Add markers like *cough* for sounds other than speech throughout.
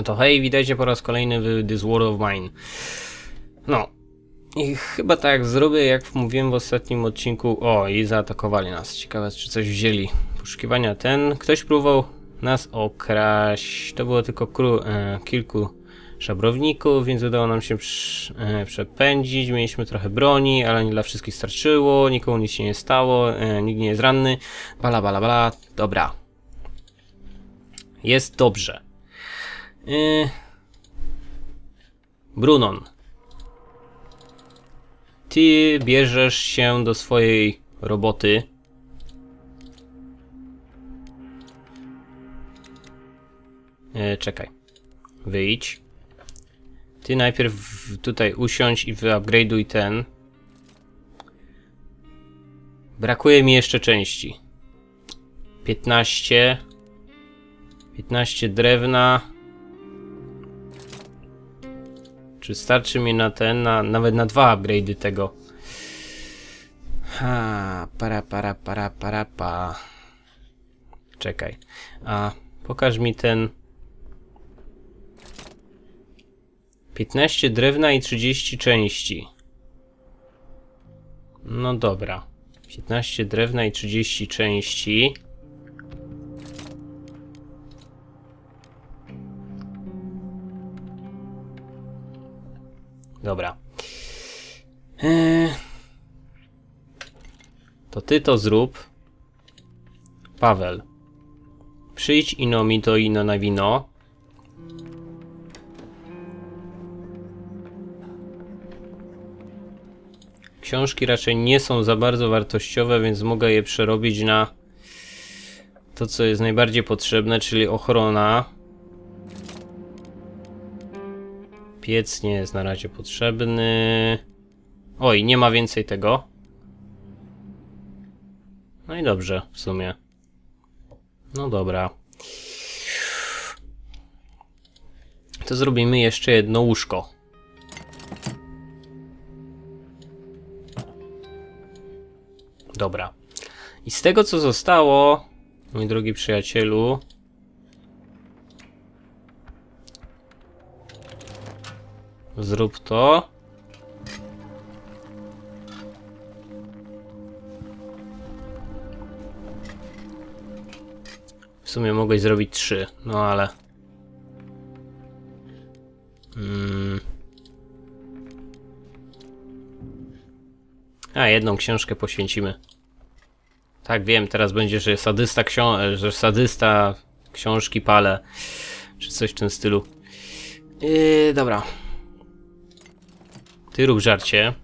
No to hej, witajcie po raz kolejny w This World of Mine. No. I chyba tak zrobię, jak mówiłem w ostatnim odcinku. O, i zaatakowali nas. Ciekawe, czy coś wzięli. Poszukiwania ten. Ktoś próbował nas okraść. To było tylko kru, e, kilku szabrowników, więc udało nam się e, przepędzić. Mieliśmy trochę broni, ale nie dla wszystkich starczyło. Nikomu nic się nie stało. E, nikt nie jest ranny. Bala, bala, bala. Dobra. Jest dobrze. Yy... Brunon. Ty bierzesz się do swojej roboty. Yy, czekaj. Wyjdź. Ty najpierw tutaj usiądź i wyupgrade'uj ten. Brakuje mi jeszcze części. 15. 15 drewna. Czy starczy mi na ten, na, nawet na dwa upgrade'y tego? Ha, para, para, para, para, pa. Czekaj. A, pokaż mi ten... 15 drewna i 30 części. No dobra. 15 drewna i 30 części. Dobra. Eee... To ty to zrób. Paweł. Przyjdź ino mi to ino na wino. Książki raczej nie są za bardzo wartościowe, więc mogę je przerobić na to, co jest najbardziej potrzebne, czyli ochrona. Piec nie jest na razie potrzebny. Oj, nie ma więcej tego. No i dobrze, w sumie. No dobra. To zrobimy jeszcze jedno łóżko. Dobra. I z tego co zostało, mój drogi przyjacielu, Zrób to. W sumie mogłeś zrobić trzy, no ale... Hmm. A, jedną książkę poświęcimy. Tak, wiem, teraz będzie, że sadysta, że sadysta książki pale. Czy coś w tym stylu. Yy, dobra. Ty rób żarcie.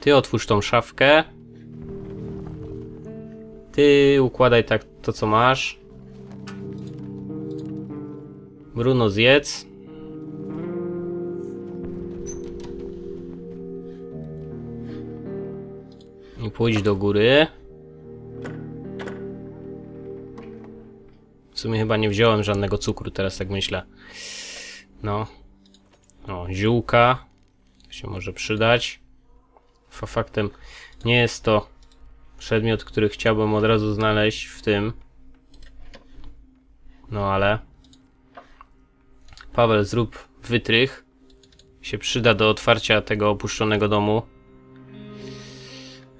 Ty otwórz tą szafkę. Ty układaj tak to co masz. Bruno zjedz. I pójdź do góry. W sumie chyba nie wziąłem żadnego cukru, teraz tak myślę. No. O, ziółka. To się może przydać. Faktem nie jest to przedmiot, który chciałbym od razu znaleźć w tym. No ale... Paweł, zrób wytrych. Się przyda do otwarcia tego opuszczonego domu.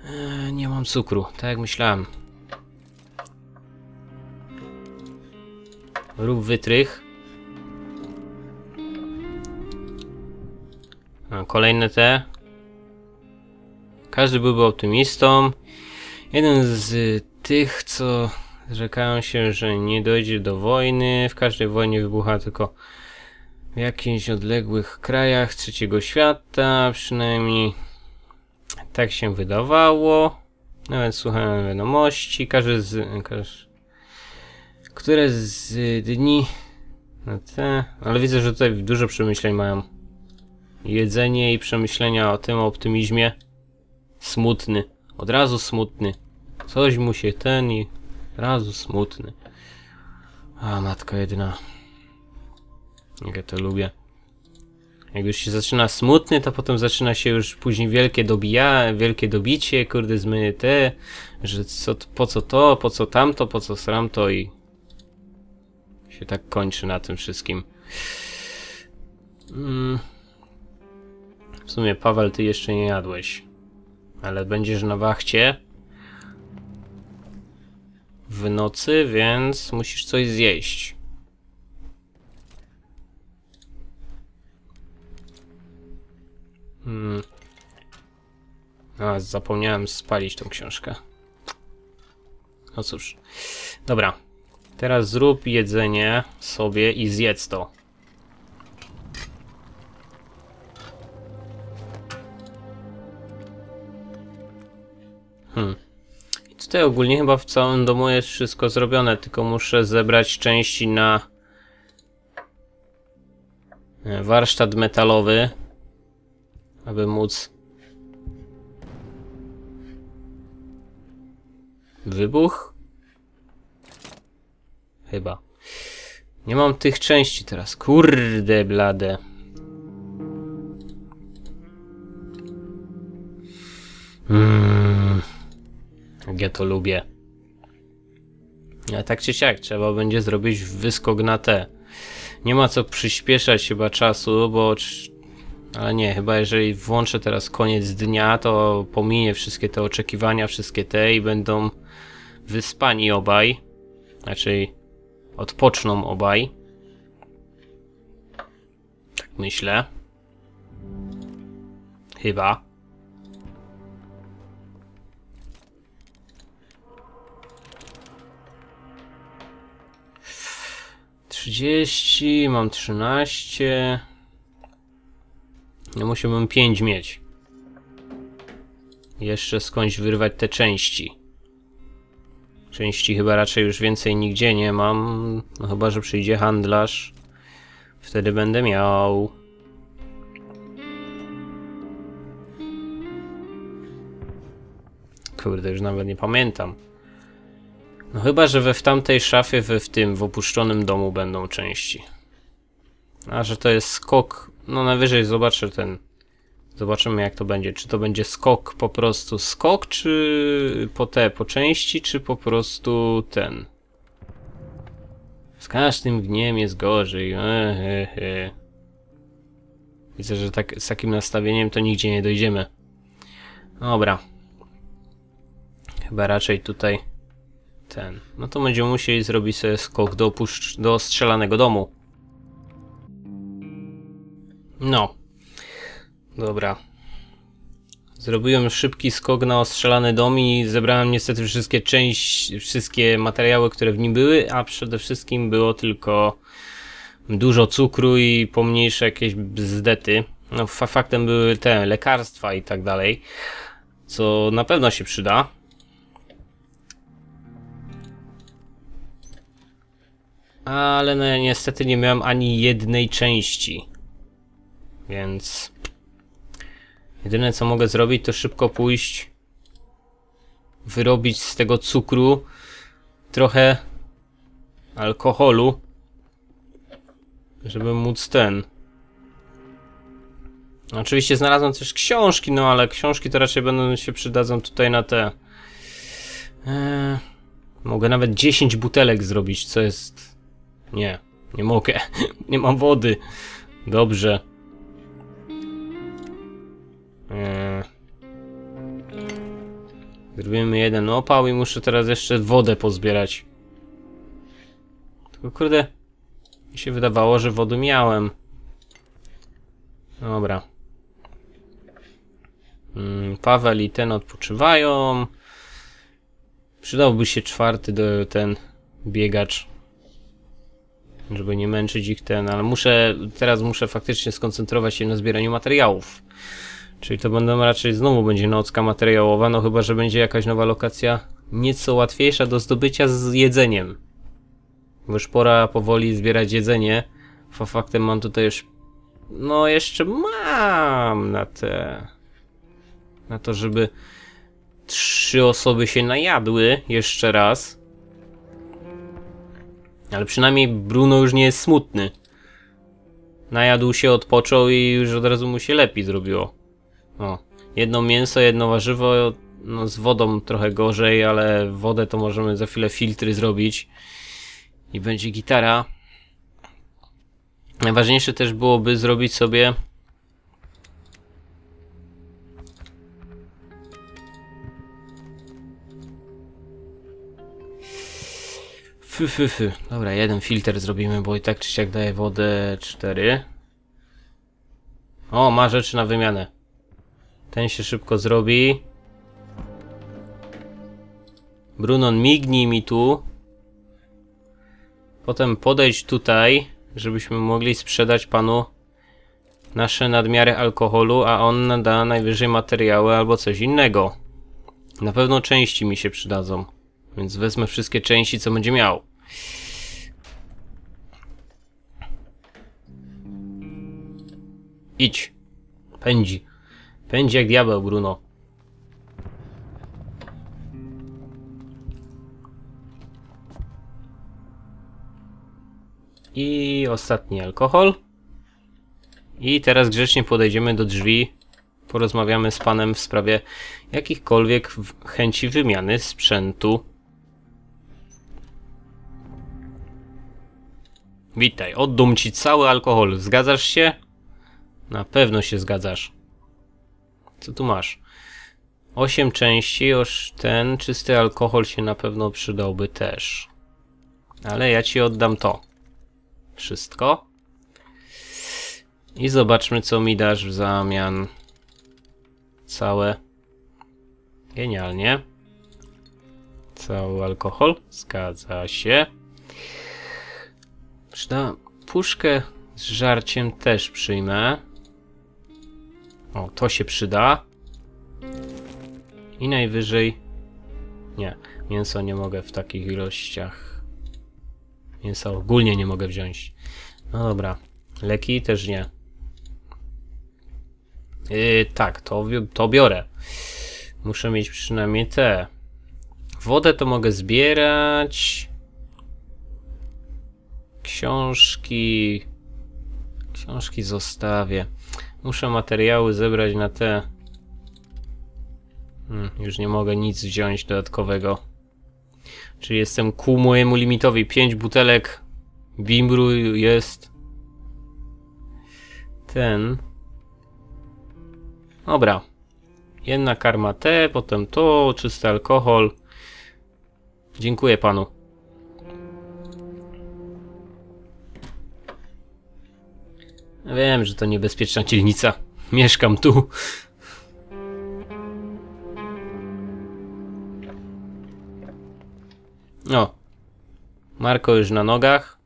Eee, nie mam cukru, tak jak myślałem. Rób wytrych. Kolejne te. Każdy byłby optymistą. Jeden z tych, co zrzekają się, że nie dojdzie do wojny. W każdej wojnie wybucha tylko w jakichś odległych krajach trzeciego świata. Przynajmniej tak się wydawało. Nawet słuchałem wiadomości. Każdy z... Każdy, które z dni... No te, ale widzę, że tutaj dużo przemyśleń mają jedzenie i przemyślenia o tym optymizmie. Smutny. Od razu smutny. Coś mu się ten i od razu smutny. A, matka jedyna. Jak ja to lubię. Jak już się zaczyna smutny, to potem zaczyna się już później wielkie dobija, wielkie dobicie, kurde zmyje te, że co, po co to, po co tamto, po co sram to i się tak kończy na tym wszystkim. Mm. W sumie, Paweł, ty jeszcze nie jadłeś. Ale będziesz na wachcie w nocy, więc musisz coś zjeść. Hmm. A, zapomniałem spalić tą książkę. No cóż. Dobra. Teraz zrób jedzenie sobie i zjedz to. Hmm. I tutaj ogólnie chyba w całym domu jest wszystko zrobione, tylko muszę zebrać części na e, warsztat metalowy, aby móc wybuch? Chyba. Nie mam tych części teraz. Kurde blade. Mm. Jak ja to lubię. Ale tak czy siak, trzeba będzie zrobić wyskok na te. Nie ma co przyspieszać chyba czasu, bo... Ale nie, chyba jeżeli włączę teraz koniec dnia, to pominie wszystkie te oczekiwania, wszystkie te i będą wyspani obaj. Znaczy, odpoczną obaj. Tak myślę. Chyba. Trzydzieści, mam trzynaście. Ja musiałbym pięć mieć. Jeszcze skądś wyrwać te części. Części chyba raczej już więcej nigdzie nie mam. No chyba, że przyjdzie handlarz. Wtedy będę miał. Kurde, już nawet nie pamiętam. No chyba, że we w tamtej szafie, we w tym, w opuszczonym domu będą części. A, że to jest skok. No najwyżej zobaczę ten Zobaczymy jak to będzie. Czy to będzie skok po prostu skok, czy po te, po części, czy po prostu ten. Z każdym dniem jest gorzej. Ehehe. Widzę, że tak, z takim nastawieniem to nigdzie nie dojdziemy. Dobra. Chyba raczej tutaj ten. No to będziemy musieli zrobić sobie skok do, do strzelanego domu. No. Dobra. Zrobiłem szybki skok na ostrzelany dom i zebrałem niestety wszystkie części, wszystkie materiały, które w nim były, a przede wszystkim było tylko dużo cukru i pomniejsze jakieś bzdety. No faktem były te lekarstwa i tak dalej, co na pewno się przyda. Ale no, niestety nie miałem ani jednej części. Więc Jedyne co mogę zrobić to szybko pójść wyrobić z tego cukru trochę alkoholu żeby móc ten oczywiście znalazłem też książki no ale książki to raczej będą się przydadzą tutaj na te eee, mogę nawet 10 butelek zrobić co jest nie, nie mogę *laughs* nie mam wody dobrze Eee. Zrobimy jeden opał i muszę teraz jeszcze wodę pozbierać. Tylko kurde, mi się wydawało, że wodę miałem. Dobra. Hmm, Paweł i ten odpoczywają. Przydałby się czwarty do ten biegacz. Żeby nie męczyć ich ten, ale muszę, teraz muszę faktycznie skoncentrować się na zbieraniu materiałów. Czyli to będą raczej znowu będzie nocka materiałowa, no chyba, że będzie jakaś nowa lokacja nieco łatwiejsza do zdobycia z jedzeniem. Bo już pora powoli zbierać jedzenie. Fa faktem mam tutaj już... No jeszcze mam na te... Na to, żeby trzy osoby się najadły jeszcze raz. Ale przynajmniej Bruno już nie jest smutny. Najadł się, odpoczął i już od razu mu się lepiej zrobiło. O, jedno mięso, jedno warzywo, no z wodą trochę gorzej, ale wodę to możemy za chwilę filtry zrobić i będzie gitara. Najważniejsze też byłoby zrobić sobie Fy, fy, fy. Dobra, jeden filtr zrobimy, bo i tak czy siak daje wodę 4. O, ma rzeczy na wymianę. Ten się szybko zrobi. Brunon, mignij mi tu. Potem podejdź tutaj, żebyśmy mogli sprzedać panu nasze nadmiary alkoholu, a on da najwyżej materiały albo coś innego. Na pewno części mi się przydadzą. Więc wezmę wszystkie części, co będzie miał. Idź. Pędzi. Pędzi jak diabeł, Bruno. I ostatni alkohol. I teraz grzecznie podejdziemy do drzwi. Porozmawiamy z panem w sprawie jakichkolwiek chęci wymiany sprzętu. Witaj, oddum ci cały alkohol. Zgadzasz się? Na pewno się zgadzasz. Co tu masz? 8 części, już ten czysty alkohol się na pewno przydałby też. Ale ja ci oddam to. Wszystko. I zobaczmy, co mi dasz w zamian. Całe. Genialnie. Cały alkohol. Zgadza się. Przyda puszkę z żarciem też przyjmę. O, to się przyda. I najwyżej... Nie, mięso nie mogę w takich ilościach. Mięsa ogólnie nie mogę wziąć. No dobra. Leki też nie. Yy, tak, to, to biorę. Muszę mieć przynajmniej te. Wodę to mogę zbierać. Książki. Książki zostawię. Muszę materiały zebrać na te. Hmm, już nie mogę nic wziąć dodatkowego. Czyli jestem ku mojemu limitowi. 5 butelek bimbru jest. Ten. Dobra. Jedna karma T, potem to, czysty alkohol. Dziękuję panu. Wiem, że to niebezpieczna dzielnica. Mieszkam tu. No. Marko już na nogach.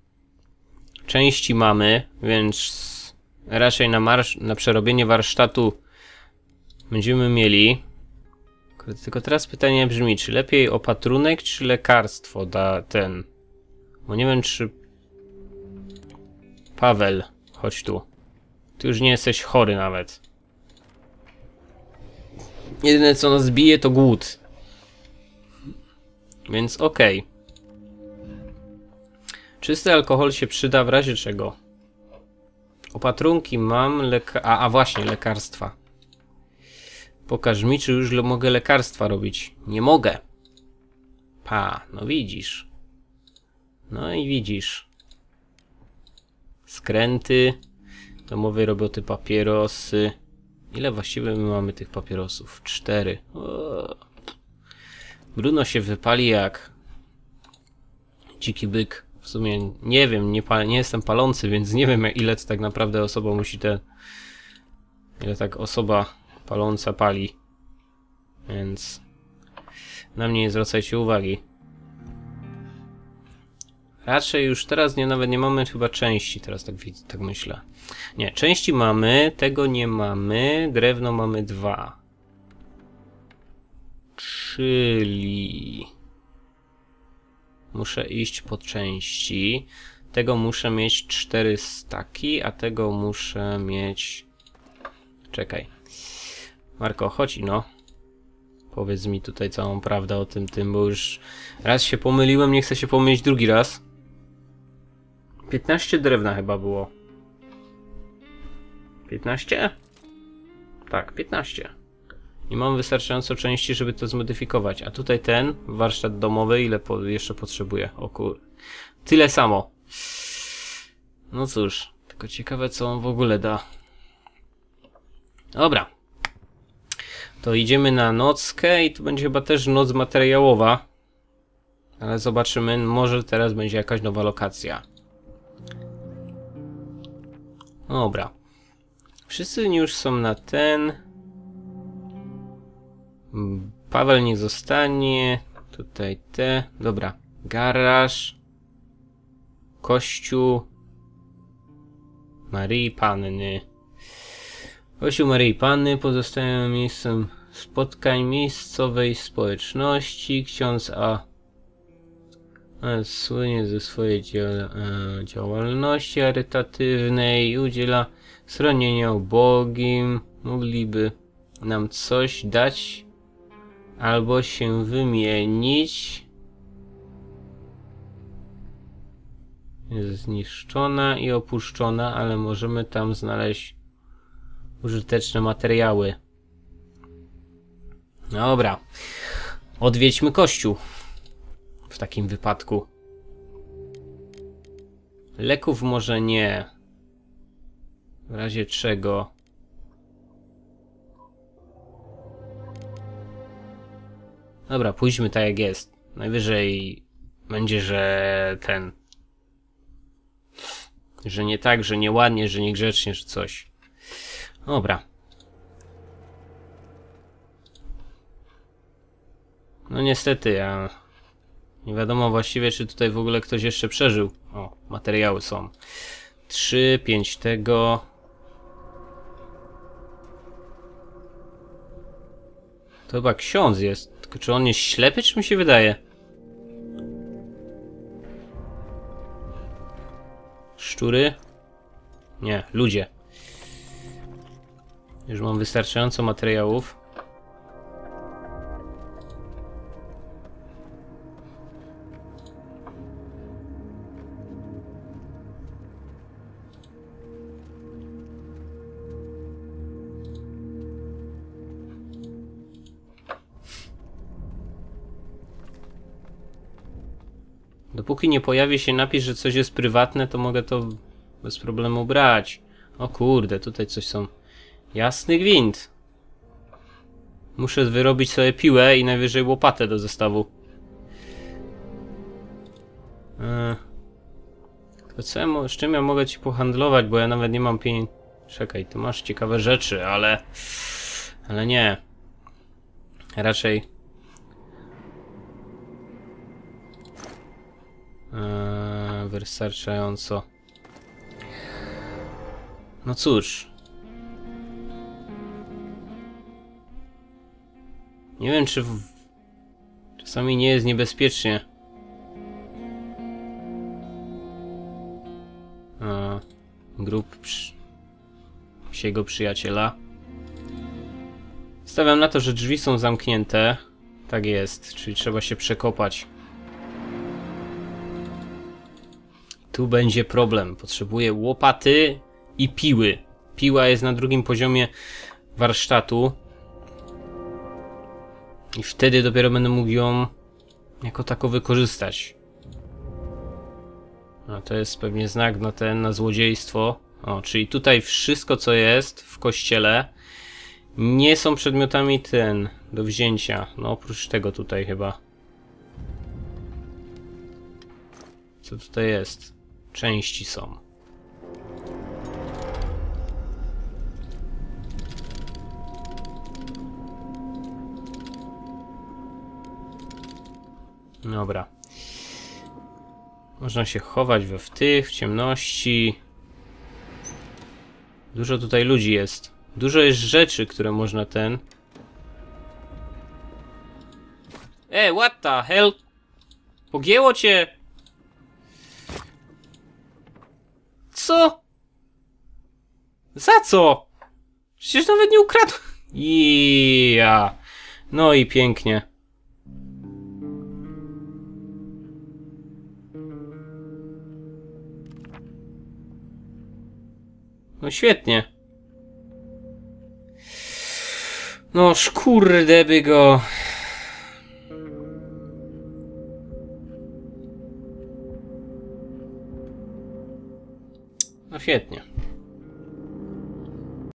Części mamy, więc raczej na, na przerobienie warsztatu będziemy mieli. Tylko teraz pytanie brzmi, czy lepiej opatrunek, czy lekarstwo da ten? Bo nie wiem, czy... Paweł, chodź tu. Ty już nie jesteś chory nawet. Jedyne co nas bije to głód. Więc okej. Okay. Czysty alkohol się przyda w razie czego. Opatrunki mam, leka a, a właśnie, lekarstwa. Pokaż mi, czy już mogę lekarstwa robić. Nie mogę. Pa, no widzisz. No i widzisz. Skręty. Domowej roboty papierosy. Ile właściwie my mamy tych papierosów? Cztery. O. Bruno się wypali jak dziki byk. W sumie nie wiem, nie, nie jestem palący, więc nie wiem ile to tak naprawdę osoba musi te... Ile tak osoba paląca pali. Więc... Na mnie nie zwracajcie uwagi. Raczej już teraz nie, nawet nie mamy chyba części, teraz tak, tak myślę. Nie, części mamy, tego nie mamy, drewno mamy dwa. Czyli... Muszę iść po części. Tego muszę mieć cztery staki, a tego muszę mieć... Czekaj. Marko, chodź no. Powiedz mi tutaj całą prawdę o tym tym, bo już raz się pomyliłem, nie chcę się pomylić drugi raz. 15 drewna chyba było. 15? Tak, 15. I mam wystarczająco części, żeby to zmodyfikować. A tutaj ten, warsztat domowy, ile po, jeszcze potrzebuje? O kur... Tyle samo. No cóż, Tylko ciekawe, co on w ogóle da. Dobra. To idziemy na nockę i to będzie chyba też noc materiałowa. Ale zobaczymy, może teraz będzie jakaś nowa lokacja. Dobra. Wszyscy już są na ten. Paweł nie zostanie. Tutaj te. Dobra. Garaż. Kościół. Marii Panny. Kościół Maryi Panny pozostają miejscem spotkań miejscowej społeczności. Ksiądz A. Słynie ze swojej dzia- działalności charytatywnej i udziela schronienia ubogim. Mogliby nam coś dać albo się wymienić. Jest zniszczona i opuszczona, ale możemy tam znaleźć użyteczne materiały. Dobra. Odwiedźmy kościół. W takim wypadku. Leków może nie. W razie czego. Dobra, pójdźmy tak jak jest. Najwyżej będzie, że ten. Że nie tak, że nieładnie, że niegrzecznie, że coś. Dobra. No niestety, ja... Nie wiadomo właściwie, czy tutaj w ogóle ktoś jeszcze przeżył. O, materiały są. 3, 5 tego. To chyba ksiądz jest. Tylko czy on jest ślepy, czy mi się wydaje? Szczury? Nie, ludzie. Już mam wystarczająco materiałów. Dopóki nie pojawi się napis, że coś jest prywatne, to mogę to bez problemu brać. O kurde, tutaj coś są. Jasny gwint. Muszę wyrobić sobie piłę i najwyżej łopatę do zestawu. Eee. Tylko co ja, z czym ja mogę ci pohandlować, bo ja nawet nie mam pieniędzy. Czekaj, ty masz ciekawe rzeczy, ale... Ale nie. Raczej... Eee, wystarczająco. No cóż. Nie wiem, czy w... czasami nie jest niebezpiecznie. A, grup przy... psiego przyjaciela. Stawiam na to, że drzwi są zamknięte. Tak jest, czyli trzeba się przekopać. Tu będzie problem. Potrzebuję łopaty i piły. Piła jest na drugim poziomie warsztatu. I wtedy dopiero będę mógł ją jako tako wykorzystać. A to jest pewnie znak na ten, na złodziejstwo. O, czyli tutaj wszystko co jest w kościele nie są przedmiotami ten, do wzięcia. No oprócz tego tutaj chyba. Co tutaj jest? Części są. Dobra. Można się chować we w tych, w ciemności. Dużo tutaj ludzi jest. Dużo jest rzeczy, które można ten... E, what the hell? Pogięło cię! Co? Za co? Przecież nawet nie ukradł. *laughs* Ja. No i pięknie. No świetnie. No szkurde by go. No świetnie.